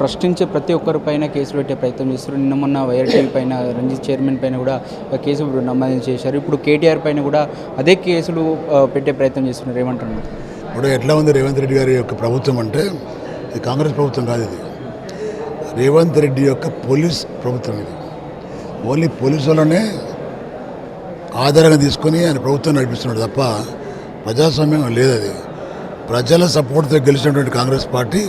ప్రశ్నించే ప్రతి ఒక్కరి పైన కేసులు పెట్టే ప్రయత్నం చేస్తారు. నిన్న మొన్న వైఆర్టీవీ పైన రంజిత్ చైర్మన్ పైన కూడా కేసు నమోదు చేశారు. ఇప్పుడు కేటీఆర్ పైన కూడా అదే కేసులు పెట్టే ప్రయత్నం చేస్తున్నారు. ఏమంటున్నారు? ఇప్పుడు ఎట్లా ఉంది రేవంత్ రెడ్డి గారి యొక్క ప్రభుత్వం అంటే ఇది కాంగ్రెస్ ప్రభుత్వం కాదు ఇది. రేవంత్ రెడ్డి యొక్క పోలీస్ ప్రభుత్వం ఇది. ఓన్లీ పోలీసు వాళ్ళనే ఆధారంగా తీసుకొని ఆయన ప్రభుత్వం నడిపిస్తున్నాడు తప్ప ప్రజాస్వామ్యం లేదు అది. ప్రజల సపోర్ట్తో గెలిచినటువంటి కాంగ్రెస్ పార్టీ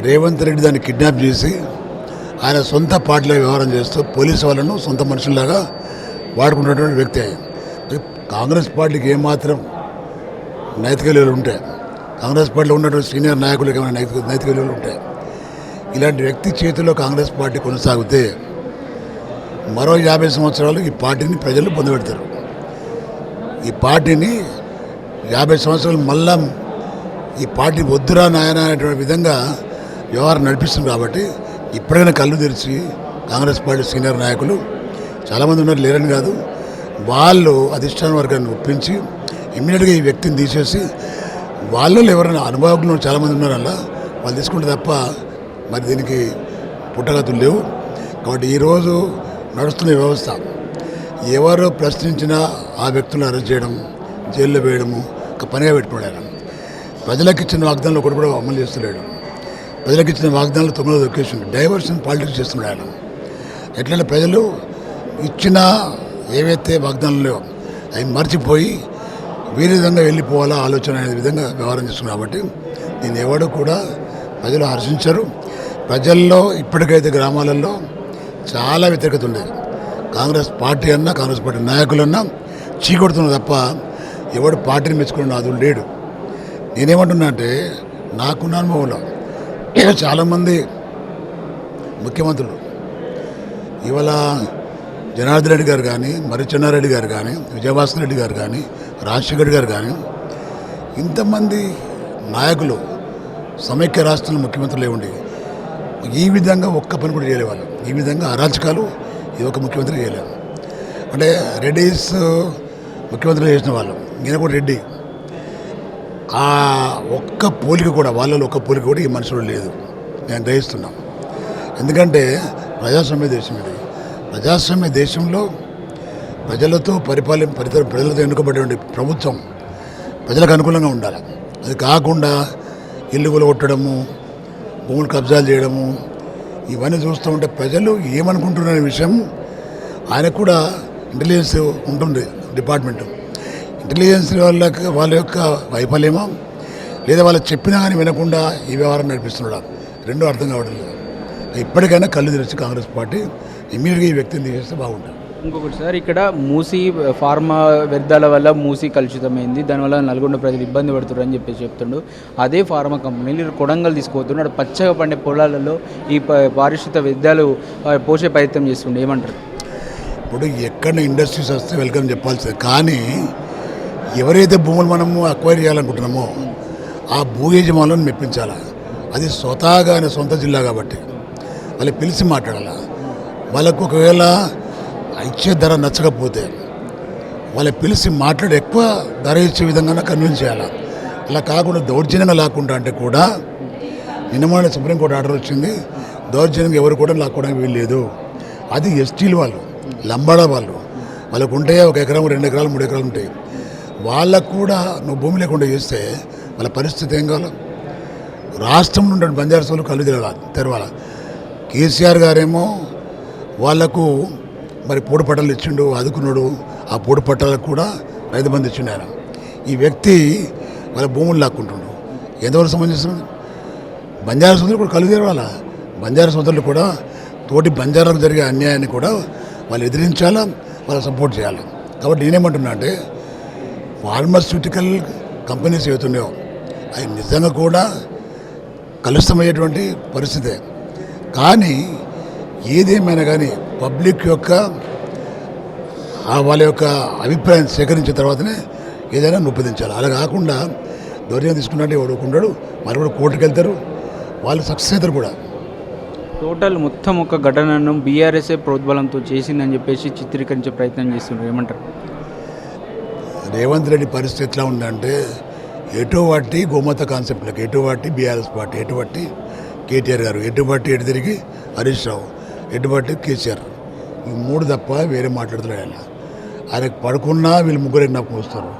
రేవంత్ రెడ్డి దాన్ని కిడ్నాప్ చేసి ఆయన సొంత పార్టీలో వ్యవహారం చేస్తూ పోలీసు వాళ్ళను సొంత మనుషుల్లాగా వాడుకున్నటువంటి వ్యక్తి ఆయన. కాంగ్రెస్ పార్టీకి ఏమాత్రం నైతిక విలువలు ఉంటాయి కాంగ్రెస్ పార్టీలో ఉన్నటువంటి సీనియర్ నాయకులకు ఏమైనా నైతిక నైతిక విలువలు ఉంటాయి ఇలాంటి వ్యక్తి చేతిలో కాంగ్రెస్ పార్టీ కొనసాగితే మరో యాభై సంవత్సరాలు ఈ పార్టీని ప్రజలు పొందబెడతారు. ఈ పార్టీని యాభై సంవత్సరాలు మళ్ళా ఈ పార్టీ వద్దురా నాయన అనేటువంటి విధంగా వ్యవహారం నడిపిస్తుంది కాబట్టి ఇప్పటికైనా కళ్ళు తెరిచి కాంగ్రెస్ పార్టీ సీనియర్ నాయకులు చాలామంది ఉన్నారు లేరని కాదు. వాళ్ళు అధిష్టాన వర్గాన్ని ఒప్పించి ఇమ్మీడియట్గా ఈ వ్యక్తిని తీసేసి వాళ్ళు ఎవరైనా అనుభవజ్ఞులు చాలామంది ఉన్నారు అలా వాళ్ళు తీసుకుంటే తప్ప మరి దీనికి పుట్టగతులు లేవు. కాబట్టి ఈరోజు నడుస్తున్న వ్యవస్థ ఎవరు ప్రశ్నించినా ఆ వ్యక్తులను అరెస్ట్ చేయడం జైల్లో వేయడము ఒక పనిగా పెట్టుకున్నాడు ఆయన ప్రజలకు ఇచ్చిన వాగ్దానాలు ఒకటి కూడా అమలు చేస్తలేడు. ప్రజలకు ఇచ్చిన వాగ్దానాలు తొమ్మిది దొక్కేసింది డైవర్షన్ పాలిటిక్స్ చేస్తున్నాడు ఆయన. ఎట్లంటే ప్రజలు ఇచ్చిన ఏవైతే వాగ్దానాలు అవి మర్చిపోయి వేరే విధంగా వెళ్ళిపోవాలా ఆలోచన అనే విధంగా వ్యవహారం చేస్తున్నారు కాబట్టి దీన్ని ఎవడు కూడా ప్రజలు హర్షించరు. ప్రజల్లో ఇప్పటికైతే గ్రామాలలో చాలా వ్యతిరేకత ఉండేది కాంగ్రెస్ పార్టీ అన్నా కాంగ్రెస్ పార్టీ నాయకులన్నా చీకొడుతున్నారు తప్ప ఎవడు పార్టీని మెచ్చుకున్న నాదులు లేడు. నేనేమంటున్నా అంటే నాకున్న అనుభవంలో చాలామంది ముఖ్యమంత్రులు. ఇవాళ జనార్దన్ రెడ్డి గారు కానీ మర్రిచెన్నారెడ్డి గారు కానీ విజయభాస్కర్ రెడ్డి గారు కానీ రాజశేఖర్ రెడ్డి గారు కానీ ఇంతమంది నాయకులు సమైక్య రాష్ట్రంలో ముఖ్యమంత్రులు ఉండి ఈ విధంగా ఒక్క పని కూడా చేయలే వాళ్ళు. ఈ విధంగా అరాచకాలు ఈ ఒక్క ముఖ్యమంత్రి చేయలేదు. అంటే రెడ్డిస్ ముఖ్యమంత్రులు చేసిన వాళ్ళు. నేను కూడా రెడ్డి. ఆ ఒక్క పోలిక కూడా వాళ్ళలో ఒక్క పోలిక కూడా ఈ మనుషులు లేదు. నేను గ్రహిస్తున్నాం. ఎందుకంటే ప్రజాస్వామ్య దేశం ఇది. ప్రజాస్వామ్య దేశంలో ప్రజలతో పరిపాలన పరితర ప్రజలతో ఎన్నుకబడేటువంటి ప్రభుత్వం ప్రజలకు అనుకూలంగా ఉండాలి. అది కాకుండా ఇల్లు కొట్టడము భూములు కబ్జాలు చేయడము ఇవన్నీ చూస్తూ ఉంటే ప్రజలు ఏమనుకుంటున్న విషయం ఆయనకు కూడా ఇంటెలిజెన్స్ ఉంటుంది డిపార్ట్మెంట్. ఇంటెలిజెన్స్ వాళ్ళకి వాళ్ళ యొక్క వైఫల్యమో? లేదా వాళ్ళు చెప్పినా కానీ వినకుండా ఈ వ్యవహారం నడిపిస్తున్నాడు? రెండూ అర్థం కావడం లేదు. ఇప్పటికైనా కళ్ళు తెరిచి కాంగ్రెస్ పార్టీ ఇమ్మీడియట్గా ఈ వ్యక్తిని తీసేస్తే బాగుంటుంది. ఇంకొకటి సార్ ఇక్కడ మూసి ఫార్మా వ్యర్థాల వల్ల మూసి కలుషితమైంది. దానివల్ల నల్గొండ ప్రజలు ఇబ్బంది పడుతున్నారు అని చెప్పేసి చెప్తుండు. అదే ఫార్మా కంపెనీలు కొడంగల్ తీసుకుపోతున్నాడు పచ్చగా పండే పొలాలలో ఈ పారిశుద్ధ వ్యర్థాలు పోసే ప్రయత్నం చేస్తుండే. ఏమంటారు? ఇప్పుడు ఎక్కడ ఇండస్ట్రీస్ వస్తే వెల్కమ్ చెప్పాల్సింది. కానీ ఎవరైతే భూములు మనము అక్వైర్ చేయాలనుకుంటున్నామో ఆ భూ యజమానులను మెప్పించాలి? అది స్వతహాగా ఆయన సొంత జిల్లా కాబట్టి. వాళ్ళు పిలిచి మాట్లాడాలా? వాళ్ళకు ఒకవేళ ఇచ్చే ధర నచ్చకపోతే వాళ్ళు పిలిచి మాట్లాడి ఎక్కువ ధర ఇచ్చే విధంగా కన్విన్స్ చేయాలి? అలా కాకుండా దౌర్జన్యంగా లాక్కుంటా అంటే కూడా నిన్నమాన సుప్రీంకోర్టు ఆర్డర్ వచ్చింది. దౌర్జన్యంగా ఎవరు కూడా లాక్కోవడానికి వీల్లేదు అది ఎస్టీలు వాళ్ళు లంబాడా వాళ్ళు. వాళ్ళకు ఉంటే ఒక ఎకరం రెండు ఎకరాలు మూడు ఎకరాలు ఉంటాయి. వాళ్ళకు కూడా నువ్వు భూమి లేకుండా చేస్తే వాళ్ళ పరిస్థితి ఏం కావాలి. రాష్ట్రం నుండి బంజారాసోలు కళ్ళు తెరవాలి తెరవాలి? కేసీఆర్ గారేమో వాళ్ళకు మరి పూడి పట్టాలు ఇచ్చిండు ఆదుకున్నాడు ఆ పూడి పట్టాలకు కూడా రైతు బంధు ఇచ్చిండు ఆయన ఈ వ్యక్తి వాళ్ళ భూములు లాక్కుంటుండు. ఎంతవరకు సంబంధించిన బంజారా సోదరులు కూడా కళ్ళు తెరవాలా? బంజారా సోదరులు కూడా తోటి బంజారాలకు జరిగే అన్యాయాన్ని కూడా వాళ్ళు ఎదిరించాలా? వాళ్ళు సపోర్ట్ చేయాలి? కాబట్టి నేనేమంటున్నా అంటే ఫార్మస్యూటికల్ కంపెనీస్ ఏవుతున్నాయో అవి నిజంగా కూడా కలుషితమయ్యేటువంటి పరిస్థితే. కానీ ఏదేమైనా కానీ పబ్లిక్ యొక్క వాళ్ళ యొక్క అభిప్రాయం సేకరించిన తర్వాతనే ఏదైనా నొప్పిదించాలి. అలా కాకుండా దౌర్యం తీసుకున్నట్టు ఎవడుకుంటాడు మరి కూడా కోర్టుకు వెళ్తారు వాళ్ళు సక్సెస్ అవుతారు కూడా. టోటల్ మొత్తం ఒక ఘటనను బీఆర్ఎస్ఏ ప్రోద్బలంతో చేసిందని చెప్పేసి చిత్రీకరించే ప్రయత్నం చేస్తున్నారు ఏమంటారు? రేవంత్ రెడ్డి పరిస్థితి ఎట్లా ఉందంటే ఎటువంటి గోమత కాన్సెప్ట్లకు ఎటు వాటి బీఆర్ఎస్ పార్టీ ఎటువంటి కేటీఆర్ గారు ఎటువంటి ఎటు తిరిగి హరీష్ రావు ఎటుబట్టి కేసీఆర్. ఈ మూడు తప్ప వేరే మాట్లాడుతున్నాడు ఆయన. ఆయనకు పడుకున్నా వీళ్ళు ముగ్గురు జ్ఞాపకం వస్తారు.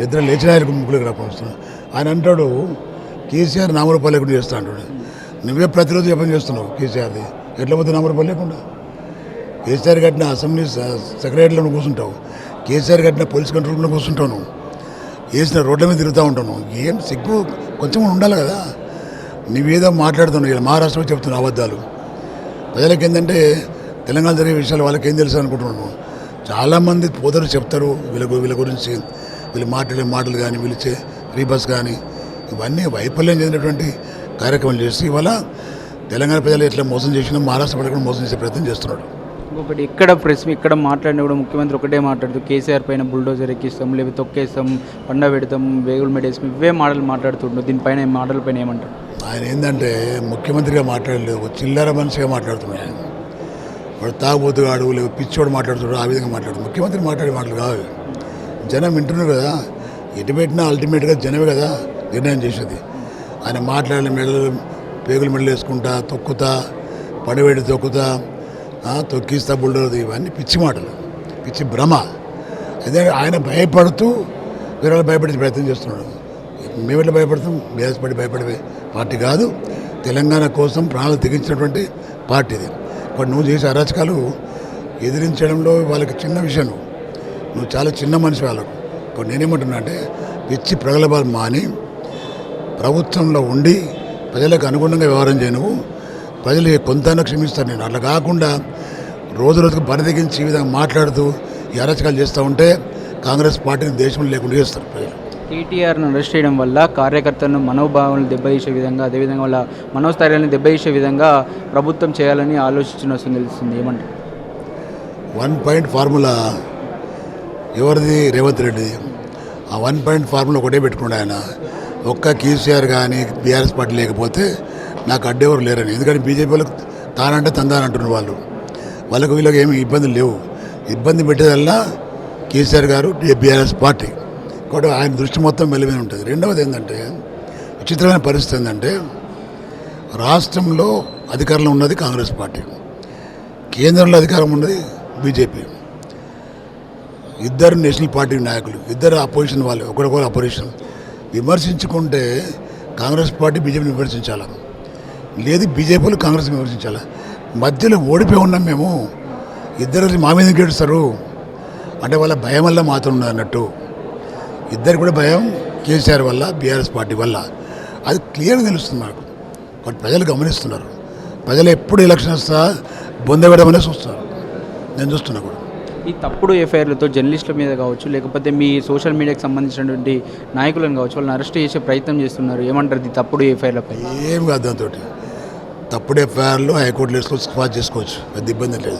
నిద్ర లేచిన ఆయనకు ముగ్గురు జ్ఞాపకం వస్తారు. ఆయన అంటాడు కేసీఆర్ నామరూపాలు లేకుండా చేస్తా అంటాడు. నువ్వే ప్రతిరోజు జపం చేస్తున్నావు కేసీఆర్ది. ఎట్లా పోతే నామరూపాలు లేకుండా. కేసీఆర్ కట్టిన అసెంబ్లీ సెక్రటరీలో కూర్చుంటావు. కేసీఆర్ కట్టిన పోలీస్ కంట్రోల్లో కూర్చుంటావు నువ్వు. వేసిన రోడ్ల మీద తిరుగుతూ ఉంటాను. ఏం సిగ్గు? కొంచెం ఉండాలి కదా. నువ్వేదో మాట్లాడుతున్నావు ఇలా మహారాష్ట్రలో చెప్తున్న అబద్ధాలు. ప్రజలకు ఏంటంటే తెలంగాణ జరిగే విషయాలు వాళ్ళకి ఏం తెలుసు అనుకుంటున్నాను. చాలామంది పోదరు చెప్తారు వీళ్ళ వీళ్ళ గురించి. వీళ్ళు మాట్లాడే మాటలు కానీ వీళ్ళు రీబస్ ఫ్రీ బస్ కానీ ఇవన్నీ వైఫల్యం చెందినటువంటి కార్యక్రమాలు చేసి ఇవాళ తెలంగాణ ప్రజలు ఎట్లా మోసం చేసినా మహారాష్ట్ర ప్రజలు కూడా మోసం చేసే ప్రయత్నం చేస్తున్నాడు. ఇంకొకటి ఇక్కడ ప్రెస్ ఇక్కడ మాట్లాడినా కూడా ముఖ్యమంత్రి ఒకటే మాట్లాడుతూ కేసీఆర్ పైన బుల్డోజర్ ఎక్కిస్తాం లేకపోతే తొక్కేస్తాం పండ పెడతాం వేగులు మెడేస్తాం ఇవే మాటలు మాట్లాడుతుండు దీనిపైన మాటల పైన ఏమంటారు? ఆయన ఏంటంటే ముఖ్యమంత్రిగా మాట్లాడలేదు ఒక చిల్లర మనిషిగా మాట్లాడుతున్నాడు ఆయన. వాడు తాగుబోతుగాడు లేకపోతే పిచ్చోడు మాట్లాడుతున్నాడు ఆ విధంగా మాట్లాడు ముఖ్యమంత్రి మాట్లాడే మాటలు కావు జనం వింటున్నారు కదా ఎటు పెట్టినా అల్టిమేట్గా జనమే కదా నిర్ణయం చేసేది. ఆయన మాట్లాడిన మెడలు పేగులు మెడలు వేసుకుంటా తొక్కుతా పడవేడి తొక్కుతా తొక్కిస్తా బుల్డోది ఇవన్నీ పిచ్చి మాటలు పిచ్చి భ్రమ. అదే ఆయన భయపడుతూ వీరాలు భయపడే ప్రయత్నం చేస్తున్నాడు. మేము భయపడతాం? బీఆర్ఎస్ పార్టీ భయపడే పార్టీ కాదు. తెలంగాణ కోసం ప్రాణాలు తెగించినటువంటి పార్టీ ఇది. ఇప్పుడు నువ్వు చేసే అరాచకాలు ఎదిరించడంలో వాళ్ళకి చిన్న విషయం నువ్వు నువ్వు చాలా చిన్న మనిషి వాళ్ళకు. ఇప్పుడు నేనేమంటున్నా అంటే పిచ్చి ప్రగలభాలు మాని ప్రభుత్వంలో ఉండి ప్రజలకు అనుగుణంగా వ్యవహారం చేయను ప్రజలు కొంతైనా క్షమిస్తారు. నేను అట్లా కాకుండా రోజు రోజుకు బరిదెగించి ఈ విధంగా మాట్లాడుతూ ఈ అరాచకాలు చేస్తూ ఉంటే కాంగ్రెస్ పార్టీని దేశంలో లేకుండా చేస్తారు ప్రజలు. కేటీఆర్ను అరెస్ట్ చేయడం వల్ల కార్యకర్తలను మనోభావాలను దెబ్బతీసే విధంగా అదేవిధంగా వాళ్ళ మనోస్థైర్యాన్ని దెబ్బతీసే విధంగా ప్రభుత్వం చేయాలని ఆలోచించిన వస్తుంది తెలుస్తుంది. ఏమంటారు? వన్ పాయింట్ ఫార్ములా ఎవరిది? రేవంత్ రెడ్డిది. ఆ వన్ పాయింట్ ఫార్ములా ఒకటే పెట్టుకున్నాడు ఆయన. ఒక్క కేసీఆర్ కానీ బీఆర్ఎస్ పార్టీ లేకపోతే నాకు అడ్డెవరు లేరని. ఎందుకంటే బీజేపీ వాళ్ళకి తానంటే తందానంటున్నారు వాళ్ళు. వాళ్ళకు వీళ్ళకి ఏమి ఇబ్బందులు లేవు. ఇబ్బంది పెట్టేదల్లా కేసీఆర్ గారు బీఆర్ఎస్ పార్టీ. కూడా ఆయన దృష్టి మొత్తం మెలిమీద ఉంటుంది. రెండవది ఏంటంటే విచిత్రమైన పరిస్థితి ఏంటంటే రాష్ట్రంలో అధికారంలో ఉన్నది కాంగ్రెస్ పార్టీ. కేంద్రంలో అధికారం ఉన్నది బీజేపీ. ఇద్దరు నేషనల్ పార్టీ నాయకులు ఇద్దరు అపోజిషన్ వాళ్ళు ఒకరికొకరు అపోజిషన్ విమర్శించుకుంటే కాంగ్రెస్ పార్టీ బీజేపీని విమర్శించాలి? లేదు బీజేపీలు కాంగ్రెస్ విమర్శించాలా? మధ్యలో ఓడిపోయి ఉన్నాం మేము. ఇద్దరు మా మీద గెలుస్తారు. అంటే వాళ్ళ భయం వల్ల మాత్రం ఉన్నది అన్నట్టు. ఇద్దరు కూడా భయం కేసీఆర్ వల్ల బీఆర్ఎస్ పార్టీ వల్ల. అది క్లియర్గా తెలుస్తుంది మాకు కాబట్టి ప్రజలు గమనిస్తున్నారు. ప్రజలు ఎప్పుడు ఎలక్షన్ వస్తా బొందబెడమనే చూస్తున్నారు. నేను చూస్తున్నా కూడా. ఈ తప్పుడు ఎఫ్ఐఆర్లతో జర్నలిస్టుల మీద కావచ్చు లేకపోతే మీ సోషల్ మీడియాకి సంబంధించినటువంటి నాయకులను కావచ్చు వాళ్ళని అరెస్ట్ చేసే ప్రయత్నం చేస్తున్నారు. ఏమంటారు ఈ తప్పుడు ఎఫ్ఐఆర్లపై? ఏం కాదు దాంతో తప్పుడు ఎఫ్ఐఆర్లు హైకోర్టులో వేసుకోవచ్చు స్పాట్ చేసుకోవచ్చు. పెద్ద ఇబ్బంది లేదు.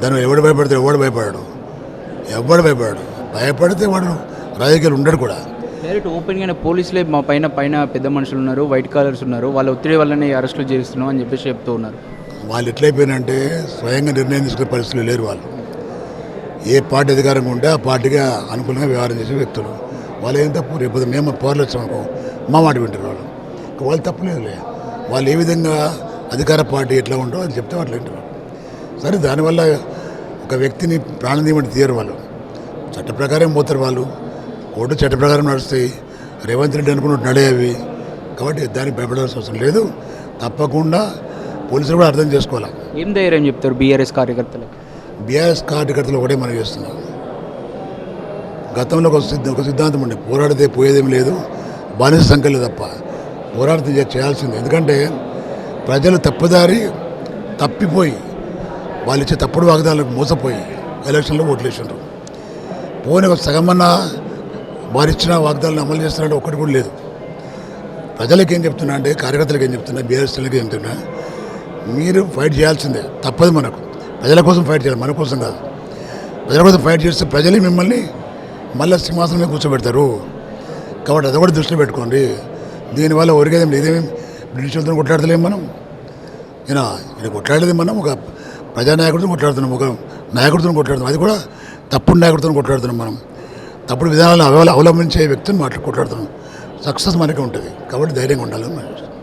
దాన్ని ఎవడు భయపడితే ఎవడు భయపడాడు. ఎవడు భయపడాడు. భయపడితే వాడు రాజకీయాలు ఉండడు కూడా. డైరెక్ట్ ఓపెన్గానే పోలీసులే మా పైన పైన పెద్ద మనుషులు ఉన్నారు వైట్ కాలర్స్ ఉన్నారు వాళ్ళ ఒత్తిడి వల్లనే అరెస్టులు చేస్తున్నాం అని చెప్పేసి చెప్తూ ఉన్నారు. వాళ్ళు ఎట్లయిపోయినంటే స్వయంగా నిర్ణయం తీసుకునే పరిస్థితులు లేరు వాళ్ళు. ఏ పార్టీ అధికారంగా ఉంటే ఆ పార్టీకి అనుకూలంగా వ్యవహారం చేసే వ్యక్తులు. వాళ్ళు ఏం తప్పు? రేపు మేము పవర్లు వచ్చామనుకో మా మాట వింటారు వాళ్ళు. వాళ్ళు తప్పు లేదులే వాళ్ళు ఏ విధంగా అధికార పార్టీ ఎట్లా ఉంటో అది చెప్తే అట్లా సరే దానివల్ల ఒక వ్యక్తిని ప్రాణం తీయమని తీయరు వాళ్ళు. చట్ట ప్రకారం పోతారు వాళ్ళు. కోర్టు చట్ట ప్రకారం నడుస్తాయి. రేవంత్ రెడ్డి అనుకున్నట్టు నడేవి కాబట్టి దానికి భయపడాల్సిన అవసరం లేదు. తప్పకుండా పోలీసులు కూడా అర్థం చేసుకోవాలి? ఏం ధైర్యం చెప్తారు బీఆర్ఎస్ కార్యకర్తలకు? బీఆర్ఎస్ కార్యకర్తలు ఒకటే మనం చేస్తున్నాం గతంలో ఒక సిద్ధ ఒక సిద్ధాంతం ఉండే పోరాడితే పోయేదేం లేదు. బానిస సంఖ్యలు తప్ప పోరాడితే చేయాల్సింది. ఎందుకంటే ప్రజలు తప్పుదారి తప్పిపోయి వాళ్ళు ఇచ్చే తప్పుడు వాగ్దానాలకు మోసపోయి ఎలక్షన్లో ఓట్లేసినారు పోనీ ఒక సగమన్నా వారు ఇచ్చిన అమలు చేస్తున్నారంటే ఒక్కటి కూడా లేదు. ప్రజలకు ఏం చెప్తున్నా అంటే కార్యకర్తలకు ఏం చెప్తున్నా బీఆర్ఎస్లకు ఏం చెప్తున్నా మీరు ఫైట్ చేయాల్సిందే. తప్పదు మనకు. ప్రజల కోసం ఫైట్ చేయాలి మన కోసం కాదు. ప్రజల కోసం ఫైట్ చేస్తే ప్రజలే మిమ్మల్ని మళ్ళీ సింహాసనం మీద కూర్చోబెడతారు. కాబట్టి అది కూడా దృష్టిలో పెట్టుకోండి. దీనివల్ల ఒరిగేదేం లేదేమి బ్రిటిషర్తో కొట్లాడతలేం మనం. ఈయన ఈయన కొట్లాడేది మనం ఒక ప్రజానాయకుడితో కొట్లాడుతున్నాం ఒక నాయకుడితో కొట్లాడుతున్నాం. అది కూడా తప్పుడు నాయకుడితో కొట్లాడుతున్నాం మనం. తప్పుడు విధానాలను అవల అవలంబించే వ్యక్తిని మాట్లా కొట్లాడుతున్నాం. సక్సెస్ మనకి ఉంటుంది. కాబట్టి ధైర్యంగా ఉండాలని